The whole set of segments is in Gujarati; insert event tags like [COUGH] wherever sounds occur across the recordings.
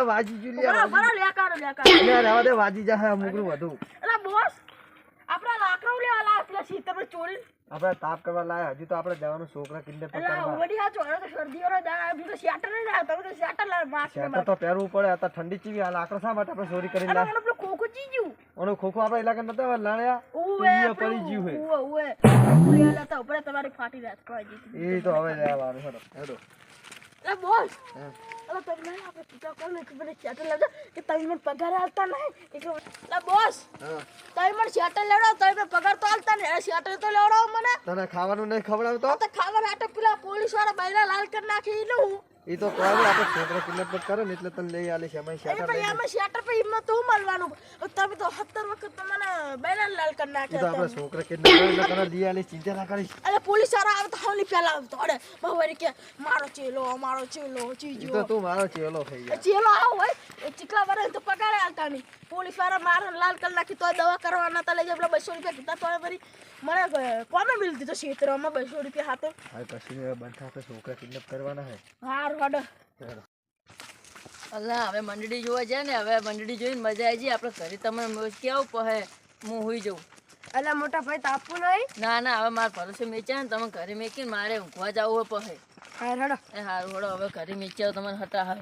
આ વાજી જ્યું લે, બરા લેકારો લેકારો. લે, રેવા દે વાજી જા હે મુગરું વધુ અલા બોસ આપણા લાકડા લેવા લા પેલા પર ચોરી. આપણે તાપ કરવા લાયા હજી તો આપણે જવાનું છોકરા કિડનેપ પર કરવા. વડી આ ચોરો તો શરદી વાળો દા આ તો શેટર ને આ તો શેટર લા માસ શેટર તો પહેરવું પડે આ તો ઠંડી ચીવી આ લાકરો સા માટે આપણે ચોરી કરી લા આપણે પેલું ખોખું ચીજ્યું ઓનો ખોખો આપણા ઇલાકા નતા લાણ્યા? ઉવે પડી ગયું હે ઉવે ઉવે. ઉવે લેતા ઉપર તમારી ફાટી રાત કોઈ એ તો હવે લેવાનું હેડો હેડો. બોસ હા. અલા તમે આપણે પિતા કોણ ને મને શેટર લાવજો. કે તમે મને પગાર આલતા નહીં? એટલે અલા બોસ. તમે મને શેટર લેવડાવો તમે મને પગાર તો આલતા નહીં. શેટર તો લેવડાવો મને. તને ખાવાનું નહીં ખવડાવતો? તો ખાવા માટે પેલા પોલીસવાળા બૈરા લાલ કરી નાખી ઈ હું એ તો કોઈ આપણે છોકરા કિડનેપ કરે ને એટલે તને લઈ આલે છે અમે શેટર લઈ આમાં શેટર પર હિંમત તો હું મળવાનું? તમે તો સત્તર વખત તો મને બૈરા લાલ કરી એ તો આપણે છોકરા કિડનેપ કરે એટલે તને લઈ આલે ચિંતા ના કરી અરે પોલીસવાળા આવે તો હવલી પહેલા આવતો. અરે બહુ કે મારો ચેલો મારો ચેલો ચીજો. તો તું મારો ચેલો થઈ જાય ચેલો આવો હોય ચીકલા વાળા તો પગારે આલતા નહીં. પોલીસવાળા મારે લાલ કરી નાખી તો દવા કરવાના તો લઈ જાય પેલા બસો રૂપિયા કીધા તો વળી મને કોને મિલતી તો ક્ષેત્રમાં બસો રૂપિયા હાથે? હા પછી બંધ આપણે છોકરા કિડનેપ કરવાના હે હાર વાડો. અલા હવે મંડળી જોવા જાય ને હવે મંડળી જોઈને મજા આવી જાય. આપણે ઘરે તમને મોજ કેવું પહે? હું હોઈ જઉં. અલા મોટા ભાઈ તાપવું નહીં? ના ના હવે મારા ભરોસે મેચ્યા ને તમે ઘરે મેકીને મારે ઊંઘવા જવું હોય પહે. હાર હાડો. એ હારું હડો હવે ઘરે મેચ્યા તમને હટા હાર.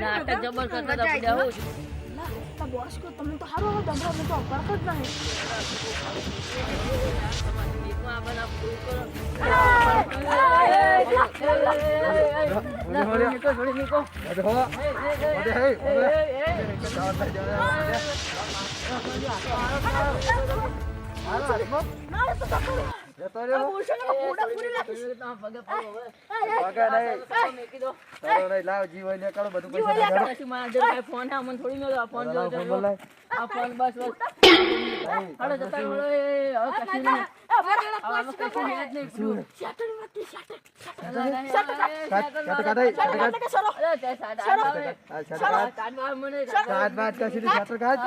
નાટક જબર કરતા હું તો બોસ કો તમે તો હારો હો દમરો મેં તો પરખ જ નહીં. ના તો જતો આ ને તમે પગે લાવ, જીવ હોય લે, કાઢો બધું પૈસા ફોન હે, મને થોડી. આ ફોન લાવ. આ ફોન બસ બસ હાલો જતા. એ, હવે કશું નહીં. આ હવે આમાં કશું જ શેટર કાઢ,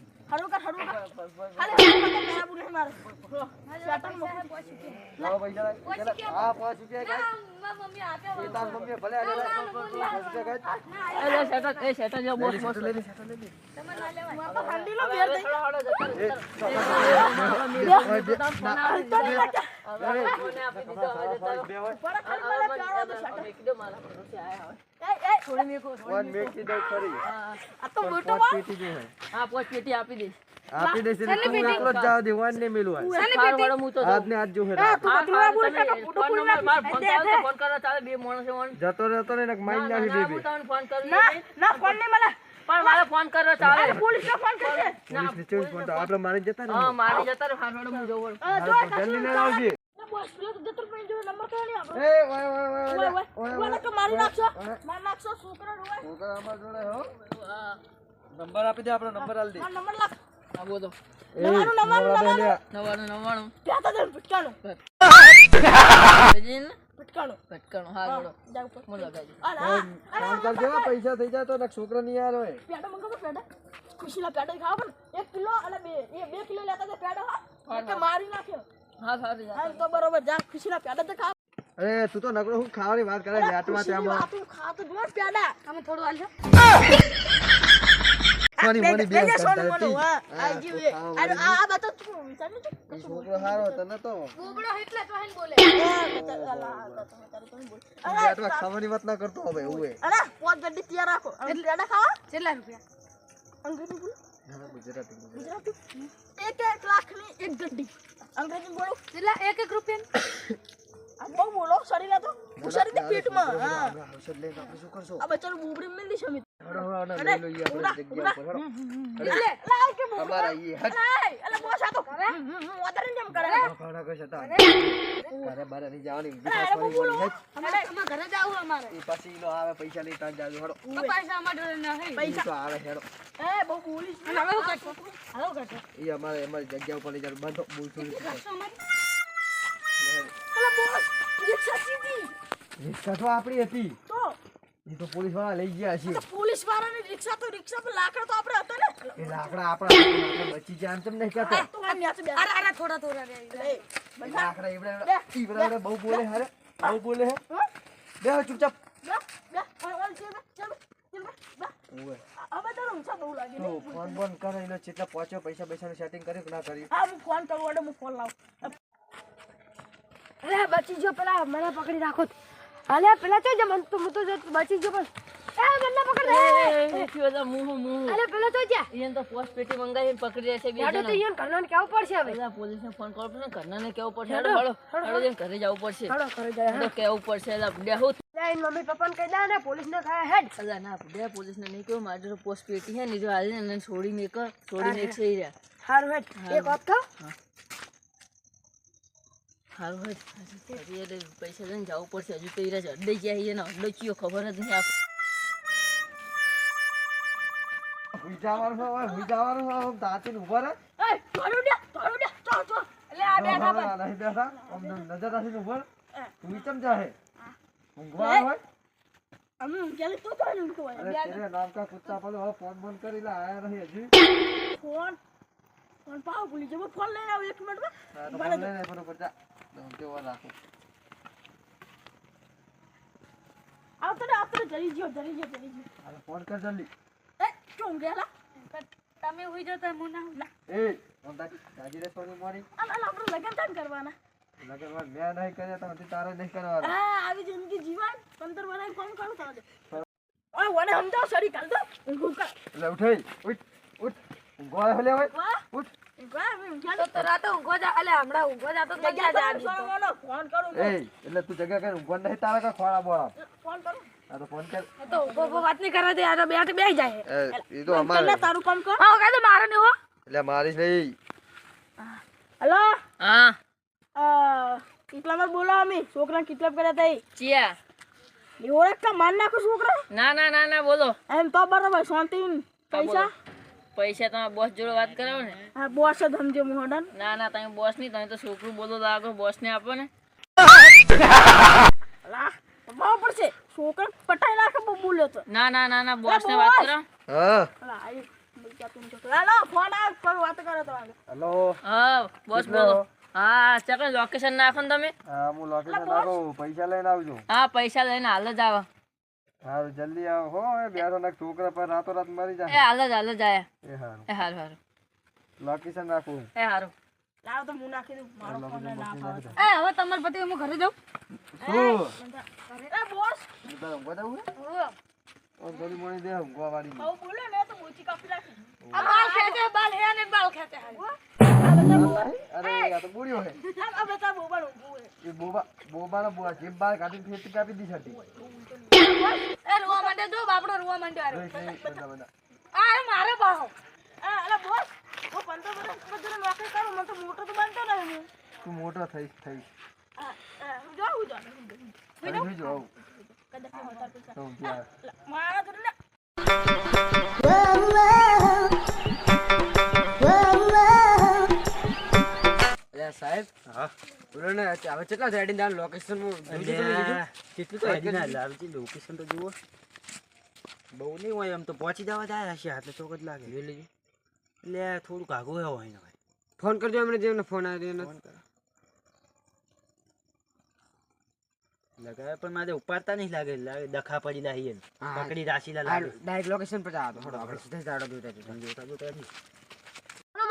કે. આ લો. હરવું કરી હરવું કરી ના. આ કર પેલા બોલે મારે શેટર મૂકી લાવો પૈસા લાવ. પેલા- હા, પાંચ રૂપિયા કાઢ. એ તાર મમ્મીએ ભલે લાવ. એ લે, શેટર, એ શેટર લ્યો, બોસ, લઈ લે, લઈ લે. હું તો લો બેર તમે ના, આપી આપી આ- આ બસ પ્યારો તો શેટર શેટર મેકી દો, આપી દઈશ. આપી દઈશ એટલે તું એકલો જ જાવ મેલું હું તો આજ ને આજ જો હેરા. ફોન કરો, ચાલે, બે માણસો. જતો રહેતો ને ના, માઇન્ડ નાખી દે ફોન કરું ના ના ફોન નહીં મળે. પણ મારે ફોન કરો ચાલે. પોલીસ નો ફોન કરશે પોલીસ ફોન તો આપણે મારી જતા ને. હા મારી જતા હું જલ્દી ને આવજે બોસ પેલો તો જતર પણ જો નંબર તો નહીં આપણો એ ઓય ઓય ઓય ઓય ઓય ઓય કે મારી નાખશો. મારી નાખશો છોકરા રોય છોકરા અમાર જોડે હો હા, નંબર આપી દે આપણો નંબર આલ દે નંબર લાખ હા, બોલો. ભટકાણું ભટકાણું ભટકાણું, હા. હું લગાવી આ ફોન કરજે હો, પૈસા થઈ જાય તો ને છોકરો નહીં યાર હોય પેડા મંગાવો પેડા ખુશીલા પેડા ખાવા પણ એક કિલો અને બે બે કિલો લેતા પેડા હા એક મારી નાખ્યો હાલ તો બરોબર જા ખુશીના પેડા તો ખા. અરે તું તો નકરો હું ખાવાની વાત કરે લેટમાં ના કરતો હવે ગુજરાતી એક એક લાખની એક ગડ્ડી અંગ્રેજી બોલો. આ બહુ બોલો, શરીર આ તો. ઉછળી દે પેટમાં. હા. ઔષધ લઈને આપણે શું કરશો આ બચારું બુબડી મેલી છે મિત્ર હળો, હળો, લઈ લઈએ આપણે જગ્યા પર હળો. લે, લાવ કે બુબડી. અમારા ઈ હટ. અરે, અલા, બોસા તો. કરે. કશા. ઘરે બારે જવાની. ઈ પછી આવે પૈસા લઈ તાન જાજો, પૈસા. તો આવે, હેડો. એ, બહુ બોલી છે. હવે કરશો. ઈ અમારે અમારી જગ્યા ઉપર લઈ જવાનું. બંધો, બોલશું અલા, બોસ, રિક્ષા સીધી. રિક્ષા તો આપણી હતી તો એ તો પોલીસવાળા લઈ ગયા છે. પોલીસ વાળાને રિક્ષા તો રિક્ષા પર લાકડા તો આપણે હતા ને. એ લાકડા આપણા બચી જાય એમ નહીં કહેતો. અરે અરે થોડા થોડા રે લાકડા ઈવડે ઈવડે ઈવડે બહુ બોલે હરે બહુ બોલે હે. હા? બે ચૂપચાપ. બે, બે, ચાલ બે, ચાલ ફોન બોન કરે એટલે પહોંચ્યો પૈસા પૈસાનું સેટિંગ કર્યું કે ના કર્યું હા હું ફોન કરું એટલે હું ફોન લાવું. અરે બચી ગયો પેલા મને પકડી રાખો. અલે પેલા તો મને તો હું તો જો બચી ગયો પણ. એ મને પકડ દે એથી બધા મુહ મુહ. અલે પેલા તો જા તો પોસ્ટ પેટી મંગાવીને પકડી રહેશે બે યાડો તો જણા. ઈયન કરવાનું કેવું પડશે હવે. પેલા પોલીસને ફોન પડશે ને કહેવું પડશે. હેડો હેડો હેડો જઈને ઘરે જવું પડશે. હાડો ઘરે જાય હેડો કેવું પડશે. એલા બેહું લે એન મમ્મી પપ્પાને કહી દે ને પોલીસ ને કહે હેડ. અલા ના બે પોલીસને નહીં કહ્યું મારે પોસ્ટ પેટી હે ને જો હાલ ને છોડીને એક છોડીને એક છે રહ્યા. હારું હેડ. એક વાત કહું? હારું હોય એટલે પૈસા લઈને જવું પડશે. હજુ તો ઈરાજ અડે ગયા છે ને અડે ચિયો ખબર જ નહીં આપણે હુઈ જવાનું છે હવે હુઈ જવાનું છે આમ દાંતીને ઊભા રહે એ થોડું થોડું દે ચો ચો એટલે આ બેઠા ના, ના, નહીં બેઠા. આમ નજર રાખીને ઊભા તું ચમ જાહે? ઊંઘવા હોય? અમે ઊંઘ્યા તો તો નહીં ઊંઘવા. અરે તેરે નામ કા કુત્તા પાલો હવે ફોન બંધ કરી લા આયા રહી હજી. ફોન? ફોન પાવ ભૂલી જાવ ફોન લઈને આવું એક જા તો તેવો રાખો આવતો ને આવતો ને જરી ગયો જરી ગયો જરી ગયો હાલો ફોન કર જલ્દી. એ શું ઊંઘ્યા તમે હોઈ જાવ તો હું ના એ આમ તાકી જાજી રે સોની મારી અલા અલા આપણે લગન તાન કરવાના. લગનમાં મેં નહીં કર્યા તો હજી તારે નહીં કરવાના. હા આવી જિંદગી જીવાય. પંદર વર્ષ ફોન કરું તારે ઓય વને સમજાવ સડી કાલ એટલે ઉઠે ઉઠ ઉઠ. ઊંઘવા આવ્યો લે હવે. વાહ ઉઠ. એટલે તું જગ્યા કઈ ઊંઘવા નહીં તારે કા ખોળા બોળા? ફોન કરું. આ તો ફોન કર. તો ઊભો ઊભો વાત નહીં કરે તો બેઠ બેહી જાય. એ તો કલ્લા તારું કામ કર. હા કાંઈ તો નહીં હો. એટલે મારી નહીં. હલો? હા. અ કેટલામાં બોલો અમે. છોકરા કિડનેપ કર્યા તા ચિયા. એ ઓળખતા માર નાખો છોકરા? ના ના ના ના બોલો. એમ તો બરાબર શાંતિ પૈસા? પૈસા તમે બોસ જોડે વાત કરાવો ને. હા બોસ જ સમજો મોહડન ના ના તમે બોસ નહીં તમે તો છોકરું બોલો લાગો બોસ ને આપો ને. લા બહુ પડશે. છોકરા પટાઈ નાખે બહુ બોલ્યો તો. ના ના ના ના બોસ ને વાત કરો. હા. અલા આઈ બોલતા તું છોકરા હાલો ફોન આવ પર વાત કરો તો હેલો. હા બોસ બોલો. હા? ચાલો લોકેશન નાખો ને તમે. હા હું લોકેશન નાખો પૈસા લઈને આવજો. હા પૈસા લઈને હાલ જ આવો. હા જલ્દી આવો. હો એ બેઠો ના છોકરા પર રાતો રાત મરી એ જાય હાલ જ હાલ જ આયા એ હારું. એ હારું હારું. લોકેશન નાખું એ હારું. લાવ તો હું નાખી દઉં. મારો ફોન ના પાડો એ હવે તમાર પતિ હું ઘરે જાઉં? શું? અરે બોસ. તારે ઊંઘવા ઓ થોડી મોણી દે ઊંઘવા વાળી બહુ બોલ્યો ને તો મોચી કાપી રાખી. આ બાલ ખેતે બાલ હે ને બાલ ખેતે અરે આ તો બુડ્યો હે આ આ બોબા ઊંઘું એ બોબા બોબાનો બોબા જીભ બાર કાઢી ફેરથી કાપી દીધી હતી એ રોવા માંડે જો બાપડો રોવા માંડ્યો બધા બધા આ મારે બાહો આ અલા બોસ હું વર્ષ પછી નોકરી કરું મને તો મોટો તો બનતો નહીં હું. તું મોટો થઈ થઈ હું કદાચ તો સાહેબ હા. બોલો ને હવે કેટલા રેડી ના લોકેશન કેટલું તો હેડી ના લાવજી લોકેશન તો જુઓ. બહુ નહીં હોય એમ તો પહોંચી જવા જાય હશે ચોક જ લાગે. લેજો એટલે થોડુંક આગું હોય ને ભાઈ ફોન કરજો એમને જેમને ફોન આવ્યો ને લગાવે પણ મારે ઉપાડતા નહીં લાગે લાગે દખા પડી લાગી એમ. પકડી રાશીલા લાગે. ડાયરેક્ટ લોકેશન પર જાવ થોડો આપણે સીધા જ દાડો જોતા જોતા જોતા કોનો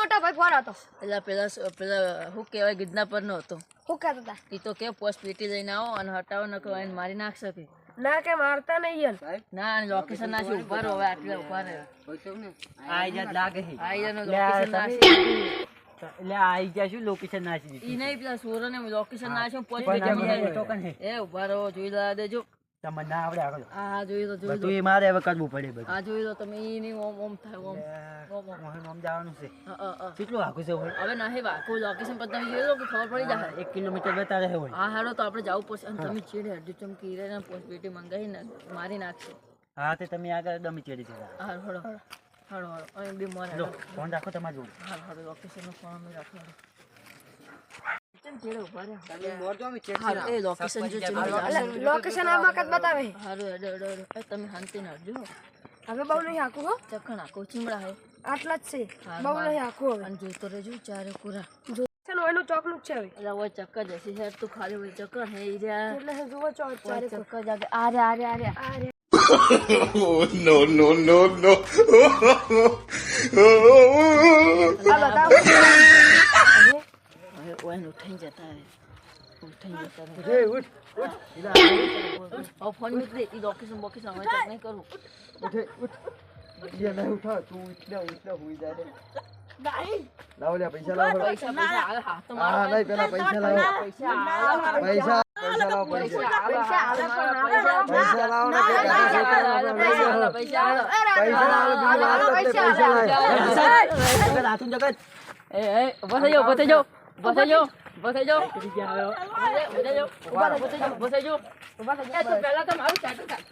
મોટા ભાઈ ફોન હતો. પેલા પેલા પેલા શું કહેવાય પર નો હતો. શું કહેતો હતા એ તો કે પોસ્ટ પેટી લઈને આવો અને હટાવો ન કહો એને મારી નાખશે કે. ના કે મારતા નહીં યાર. ના લોકેશન ના ઊભા રહો હવે આટલે ઊભા રહો. આઈ જા લાગે છે આઈ જા નો લોકેશન ના છે. એટલે આઈ જા શું લોકેશન ના છે? ઈ નહીં પેલા સોરો ને લોકેશન ના છે પોસ્ટ પેટી છે. એ ઊભા રહો જોઈ લા દેજો. તમને ના આવડે આગળ. આ જોઈ તો જોઈ બધું મારે હવે કરવું પડે બધું. આ જોઈ લો તમે ઈ નહીં ઓમ ઓમ થાય ઓમ. ઓમ ઓમ. ઓમ જવાનું છે. હા, હા, હા. કેટલું આખું છે હવે નહીં વાકો લોકેશન પર તમે જોઈ લો કે ખબર પડી જાય. એક કિલોમીટર બતાવે છે હોય હા હારો તો આપણે જવું પડશે. અને તમે ચીડે હરજી ચમકી રહે ને પોસ્ટ પેટી મંગાવીને મારી નાખશે. હા તે તમે આગળ દમી ચેડી જતા હા. હળો હળો હળો અહીં બી મારે લો ફોન રાખો તમારી જોડે. હાડો લોકેશન લોકેશનનો ફોન અમે રાખો હાડો. ચમ ચેડે ઊભા રહ્યા તમે મોરજો અમે ચેક હારું, એ લોકેશન જો ચેડે એટલે લોકેશન આ વખત બતાવે. હારું હેડો હેડો હેડો એ તમે શાંતિ નાખજો હવે બહુ નહીં હાકું હો. ચખણ આખો ચીમડા હે. આટલા જ છે. હા, બહુ બસ. નહીં હાકું હવે. અને જોતો રહેજો ચારે પૂરા. છે ને એનું ચોકનું જ છે હવે. એટલે ઓય ચક્કર જશે હેર તું ખાલી હોય ચક્કર હે ઈ રહ્યા. એટલે છે જુઓ ચો ઓય ચારે ચક્કર જાગે. આ રે આ રે આ રે આ રે [LAUGHS] no, no, no, no. [LAUGHS] આ બતાવો હવે ઓય ને ઉઠાઈ જતા રહે. ઉઠાઈ જતા રહે. ઉઠે, ઉઠ, ઉઠ. હવે ફોન મૂકી દે ઈ લોકેશન બોકેશન હવે ચેક નહીં કરું. ઉઠે, ઉઠ. ઈયા નહીં ઉઠાવ, તું ઉઠને, ઉઠને હુઈ જા રે. નહીં લાવો લે, પૈસા લાવો. પૈસા પૈસા હાલ હાથ તો હા, નહીં, પેલા પૈસા લાવો. પૈસા પૈસા, પૈસા લાવો, પૈસા. પૈસા. હાલ પૈસા લાવો ને, પૈસા પૈસા લાવો. પૈસા લાવો, પૈસા લાવો. એ એ ઊભો થઈ જાઓ ઊભો થઈ જાઓ. ઊભો થઈ જાઓ ઊભો થઈ જાઓ ઊભો થઈ જાઓ ઊભો થઈ જાઓ ઊભો થઈ જાઓ ઊભા થઈ જાઓ તું પહેલા તો મારું ચાટુ કાઢ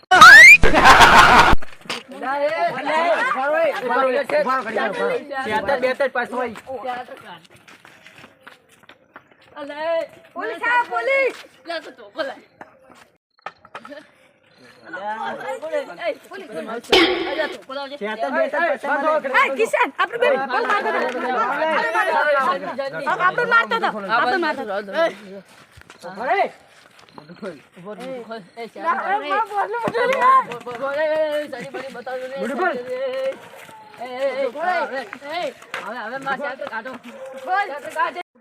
ચાટુ કાઢ અલે પોલીસ આ પોલીસ લે તો તો બોલાય કિશન આપણે બે આપણે મારતો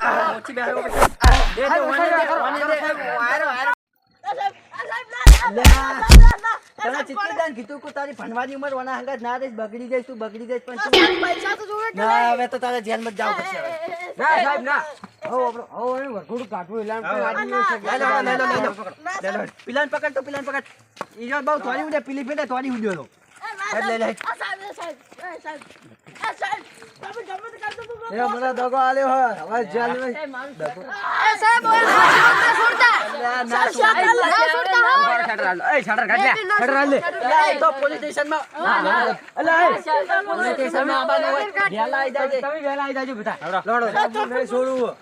બેહરો બે ઓના હંગાત ના દઈશ બગડી જઈશ તું બગડી જઈશ પણ હવે તો તારે જેલમાં જ જાવ સાહેબ. પિલાને પકડ તો પિલાન પકડ ઈ જો બહુ થોડી ઉડે પીલી પેટે થોડી ઉડ્યો એટલે લે આ સાહેબ એ સાહેબ એ સાહેબ આ સાહેબ તમે ગમે તે કરતો તો એ મને દગો આલ્યો. હવે હોય. લોડો. નહીં છોડવું